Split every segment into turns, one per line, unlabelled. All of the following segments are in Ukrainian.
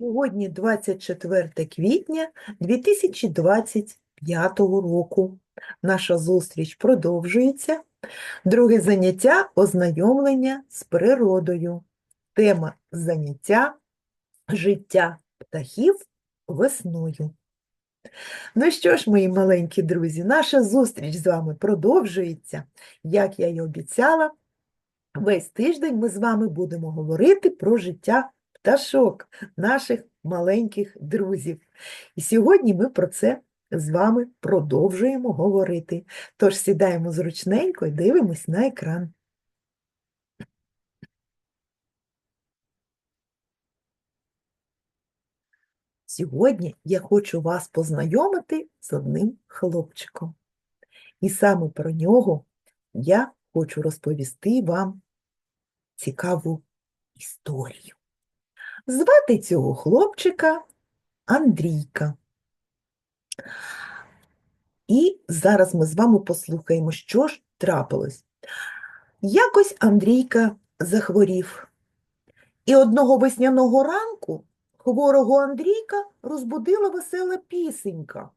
Сьогодні 24 квітня 2025 року. Наша зустріч продовжується. Друге заняття ознайомлення з природою. Тема заняття життя птахів весною. Ну що ж, мої маленькі друзі, наша зустріч з вами продовжується. Як я й обіцяла, весь тиждень ми з вами будемо говорити про життя пташок, наших маленьких друзів. І сьогодні ми про це з вами продовжуємо говорити. Тож сідаємо зручненько і дивимось на екран. Сьогодні я хочу вас познайомити з одним хлопчиком. І саме про нього я хочу розповісти вам цікаву історію. Звати цього хлопчика Андрійка. І зараз ми з вами послухаємо, що ж трапилось. Якось Андрійка захворів. І одного весняного ранку хворого Андрійка розбудила весела пісенька.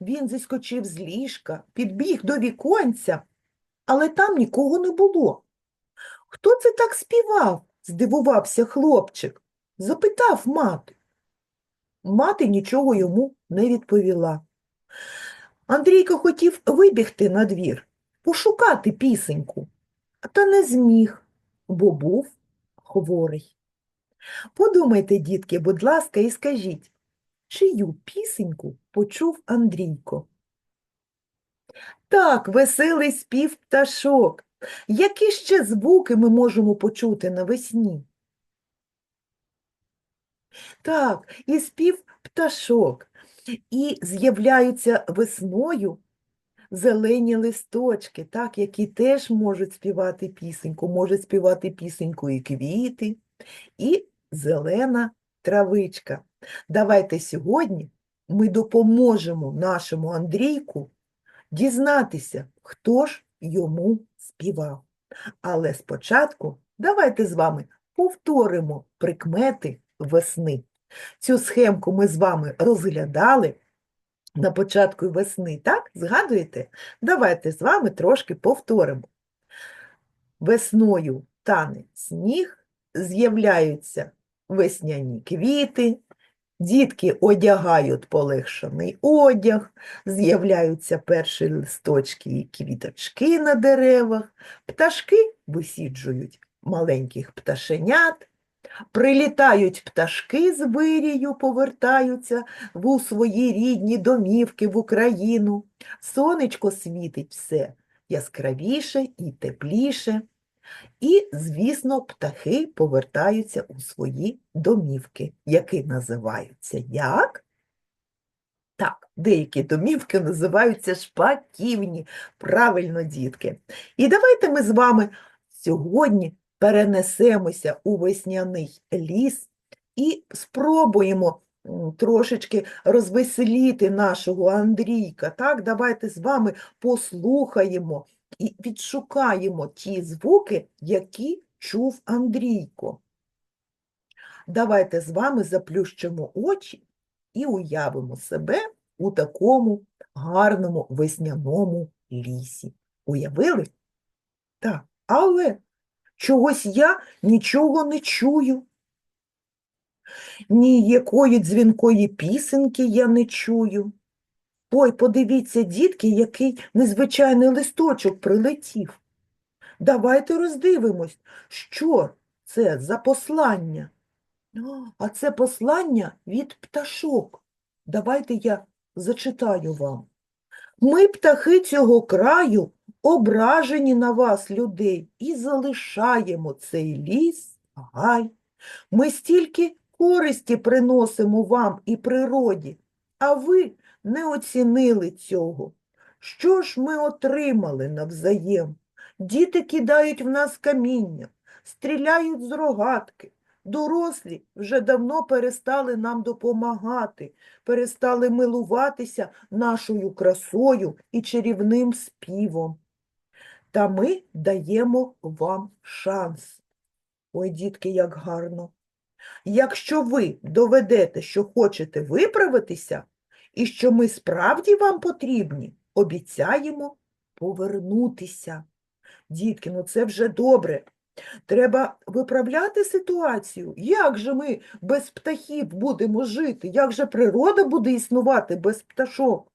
Він зіскочив з ліжка, підбіг до віконця, але там нікого не було. Хто це так співав? здивувався хлопчик. Запитав мати. Мати нічого йому не відповіла. Андрійко хотів вибігти на двір, пошукати пісеньку, та не зміг, бо був хворий. Подумайте, дітки, будь ласка, і скажіть, чию пісеньку почув Андрійко? Так, веселий спів пташок. Які ще звуки ми можемо почути навесні? Так, і спів пташок. І з'являються весною зелені листочки, так, які теж можуть співати пісеньку, можуть співати пісеньку і квіти, і зелена травичка. Давайте сьогодні ми допоможемо нашому Андрійку дізнатися, хто ж йому співав. Але спочатку давайте з вами повторимо прикмети весни. Цю схемку ми з вами розглядали на початку весни, так? Згадуєте? Давайте з вами трошки повторимо. Весною тане сніг, з'являються весняні квіти, дітки одягають полегшений одяг, з'являються перші листочки і квіточки на деревах, пташки висіджують маленьких пташенят, Прилітають пташки з вирію, повертаються в свої рідні домівки в Україну. Сонечко світить все яскравіше і тепліше. І, звісно, птахи повертаються у свої домівки, які називаються як? Так, деякі домівки називаються шпаківні. Правильно, дітки. І давайте ми з вами сьогодні перенесемося у весняний ліс і спробуємо трошечки розвеселіти нашого Андрійка. Так, давайте з вами послухаємо і відшукаємо ті звуки, які чув Андрійко. Давайте з вами заплющимо очі і уявимо себе у такому гарному весняному лісі. Уявили? Так, але Чогось я нічого не чую. Ніякої дзвінкої пісеньки я не чую. Ой, подивіться, дітки, який незвичайний листочок прилетів. Давайте роздивимось, що це за послання. А це послання від пташок. Давайте я зачитаю вам. Ми, птахи цього краю, ображені на вас, людей, і залишаємо цей ліс, гай. Ми стільки користі приносимо вам і природі, а ви не оцінили цього. Що ж ми отримали навзаєм? Діти кидають в нас каміння, стріляють з рогатки. Дорослі вже давно перестали нам допомагати, перестали милуватися нашою красою і чарівним співом. Та ми даємо вам шанс. Ой, дітки, як гарно. Якщо ви доведете, що хочете виправитися, і що ми справді вам потрібні, обіцяємо повернутися. Дітки, ну це вже добре. Треба виправляти ситуацію. Як же ми без птахів будемо жити? Як же природа буде існувати без пташок?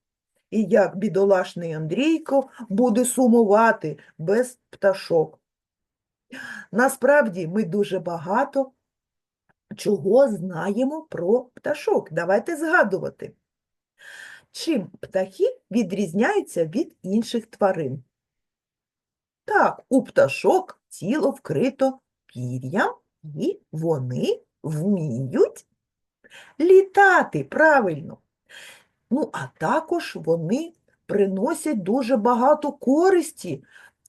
І як бідолашний Андрійко буде сумувати без пташок? Насправді ми дуже багато чого знаємо про пташок. Давайте згадувати. Чим птахи відрізняються від інших тварин? Так, у пташок тіло вкрито пір'ям, і вони вміють літати правильно. Ну, а також вони приносять дуже багато користі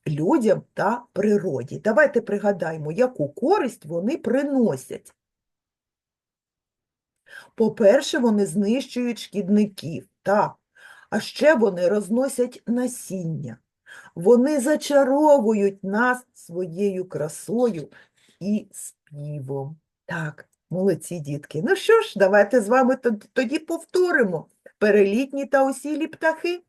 людям та природі. Давайте пригадаємо, яку користь вони приносять. По-перше, вони знищують шкідників, так. А ще вони розносять насіння. Вони зачаровують нас своєю красою і співом. Так, молодці дітки. Ну що ж, давайте з вами тоді повторимо перелітні та осілі птахи.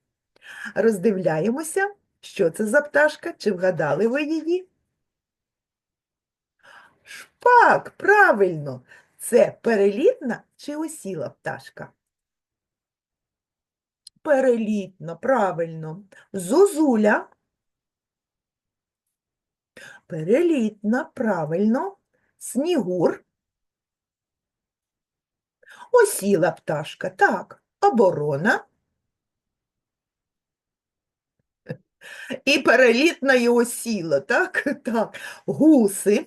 Роздивляємося, що це за пташка, чи вгадали ви її? Шпак, правильно, це перелітна чи осіла пташка? Перелітна, правильно. Зозуля. Перелітна, правильно. Снігур. Осіла пташка, так. Оборона. І перелітна, і осіла, так? Так. Гуси.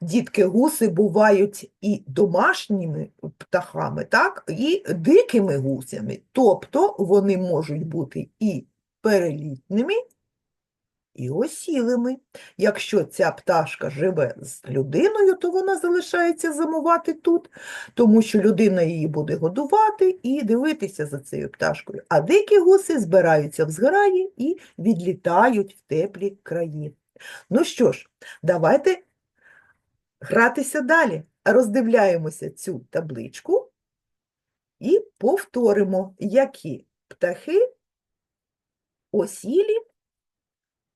Дітки, гуси бувають і домашніми птахами, так, і дикими гусями. Тобто вони можуть бути і перелітними, і осілими. Якщо ця пташка живе з людиною, то вона залишається зимувати тут, тому що людина її буде годувати і дивитися за цією пташкою. А дикі гуси збираються в зграї і відлітають в теплі краї. Ну що ж, давайте гратися далі. Роздивляємося цю табличку і повторимо, які птахи осілі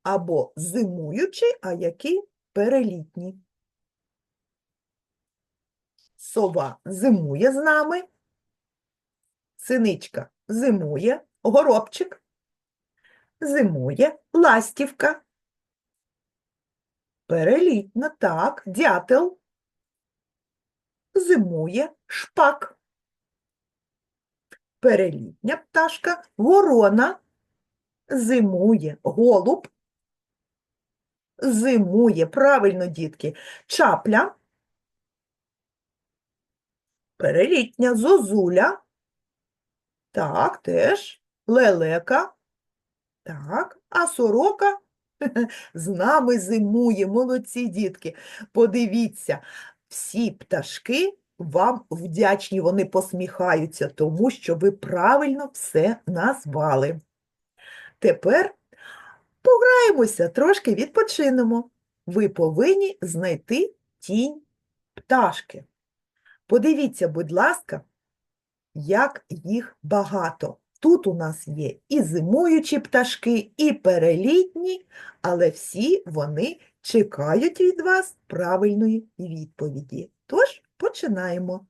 або зимуючі, а які перелітні. Сова зимує з нами, синичка зимує, горобчик зимує, ластівка Перелітна, так, дятел. Зимує шпак. Перелітня пташка, ворона. Зимує голуб. Зимує, правильно, дітки, чапля. Перелітня зозуля. Так, теж. Лелека. Так, а сорока з нами зимує, молодці дітки. Подивіться, всі пташки вам вдячні, вони посміхаються, тому що ви правильно все назвали. Тепер пограємося, трошки відпочинемо. Ви повинні знайти тінь пташки. Подивіться, будь ласка, як їх багато. Тут у нас є і зимуючі пташки, і перелітні, але всі вони чекають від вас правильної відповіді. Тож починаємо.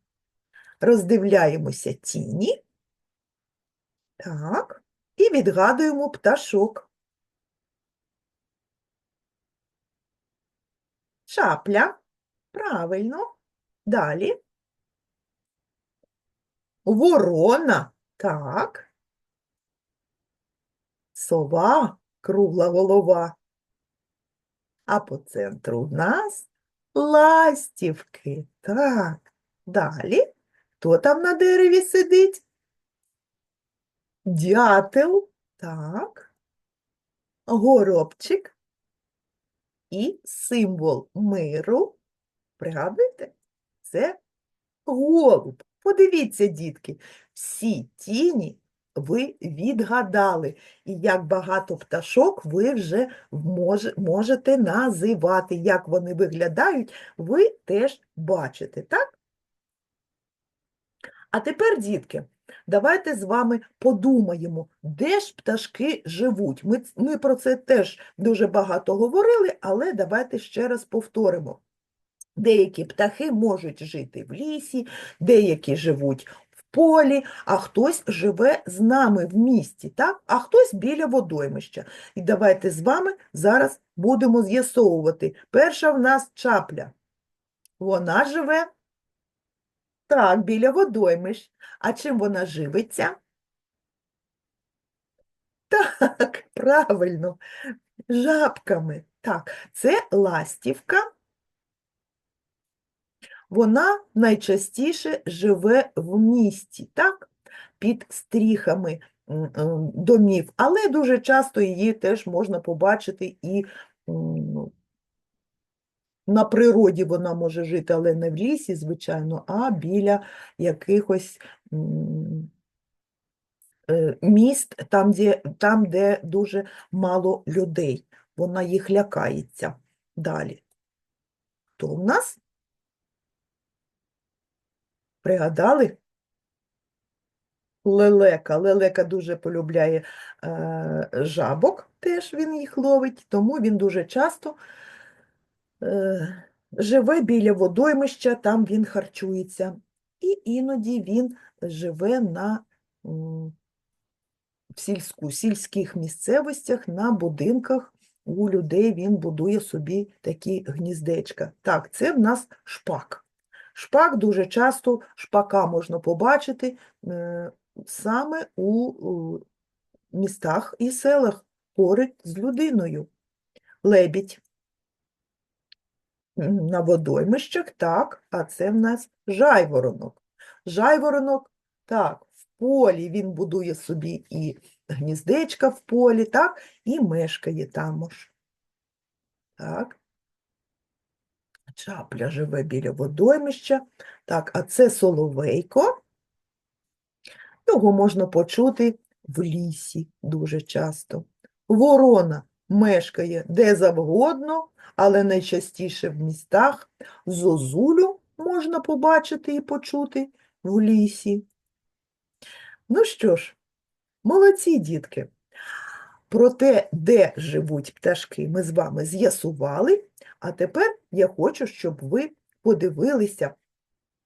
Роздивляємося тіні. Так, і відгадуємо пташок. Шапля. Правильно. Далі. Ворона. Так. Сова, кругла голова. А по центру в нас ластівки. Так. Далі. Хто там на дереві сидить? Дятел. Так. Горобчик. І символ миру. Пригадуєте? Це голуб. Подивіться, дітки, всі тіні ви відгадали, і як багато пташок ви вже мож- можете називати. Як вони виглядають, ви теж бачите, так? А тепер, дітки, давайте з вами подумаємо, де ж пташки живуть. Ми, ми про це теж дуже багато говорили, але давайте ще раз повторимо. Деякі птахи можуть жити в лісі, деякі живуть в полі, а хтось живе з нами в місті, так? а хтось біля водоймища. І давайте з вами зараз будемо з'ясовувати. Перша в нас чапля. Вона живе так, біля водоймищ. А чим вона живиться? Так, правильно, жабками. Так, це ластівка. Вона найчастіше живе в місті, так? Під стріхами м, домів, але дуже часто її теж можна побачити і м, на природі вона може жити, але не в лісі, звичайно, а біля якихось е, міст, там, де, там, де дуже мало людей. Вона їх лякається. Далі. Хто в нас? Пригадали? Лелека. Лелека дуже полюбляє е, жабок, теж він їх ловить, тому він дуже часто живе біля водоймища, там він харчується. І іноді він живе на в сільську, сільських місцевостях, на будинках у людей він будує собі такі гніздечка. Так, це в нас шпак. Шпак дуже часто, шпака можна побачити е, саме у містах і селах поряд з людиною. Лебідь. На водоймищах, так, а це в нас жайворонок. Жайворонок, так, в полі він будує собі і гніздечка в полі, так, і мешкає там ж. Так. Чапля живе біля водоймища. Так, а це соловейко. Його можна почути в лісі дуже часто. Ворона мешкає де завгодно, але найчастіше в містах. Зозулю можна побачити і почути в лісі. Ну що ж, молодці, дітки. Про те, де живуть пташки, ми з вами з'ясували, а тепер я хочу, щоб ви подивилися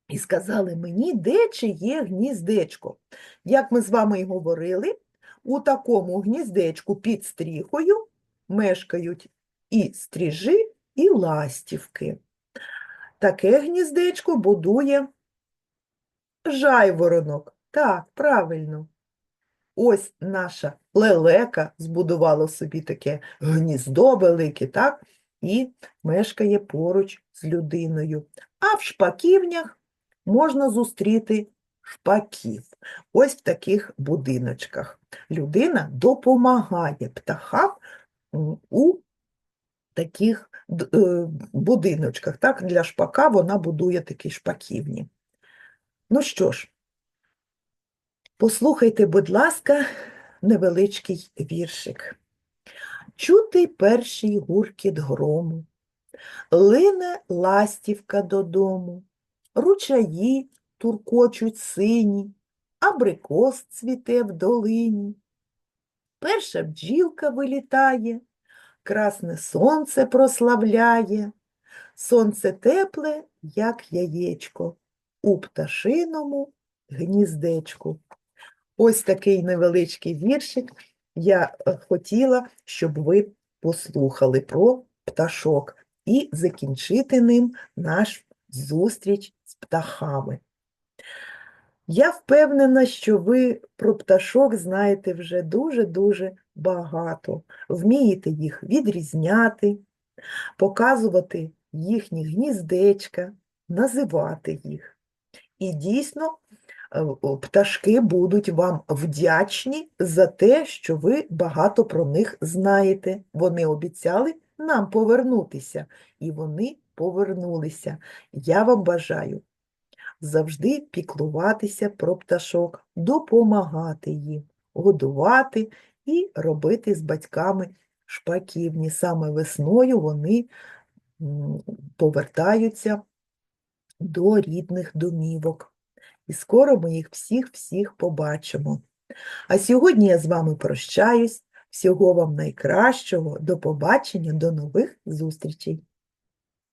і сказали мені, де чи є гніздечко. Як ми з вами і говорили, у такому гніздечку під стріхою мешкають і стріжи, і ластівки. Таке гніздечко будує жайворонок. Так, правильно. Ось наша лелека збудувала собі таке гніздо велике, так? І мешкає поруч з людиною. А в шпаківнях можна зустріти шпаків. Ось в таких будиночках. Людина допомагає птахам у таких е, будиночках. Так? Для шпака вона будує такі шпаківні. Ну що ж, послухайте, будь ласка, невеличкий віршик. Чути перший гуркіт грому, лине ластівка додому, ручаї туркочуть сині, абрикос цвіте в долині. Перша бджілка вилітає, красне сонце прославляє, сонце тепле, як яєчко, у пташиному гніздечку. Ось такий невеличкий віршик я е, хотіла, щоб ви послухали про пташок і закінчити ним наш зустріч з птахами. Я впевнена, що ви про пташок знаєте вже дуже-дуже багато. Вмієте їх відрізняти, показувати їхні гніздечка, називати їх. І дійсно, е, пташки будуть вам вдячні за те, що ви багато про них знаєте. Вони обіцяли нам повернутися, і вони повернулися. Я вам бажаю завжди піклуватися про пташок, допомагати їм. годувати і робити з батьками шпаківні. Саме весною вони повертаються до рідних домівок. І скоро ми їх всіх-всіх побачимо. А сьогодні я з вами прощаюсь. Всього вам найкращого. До побачення, до нових зустрічей!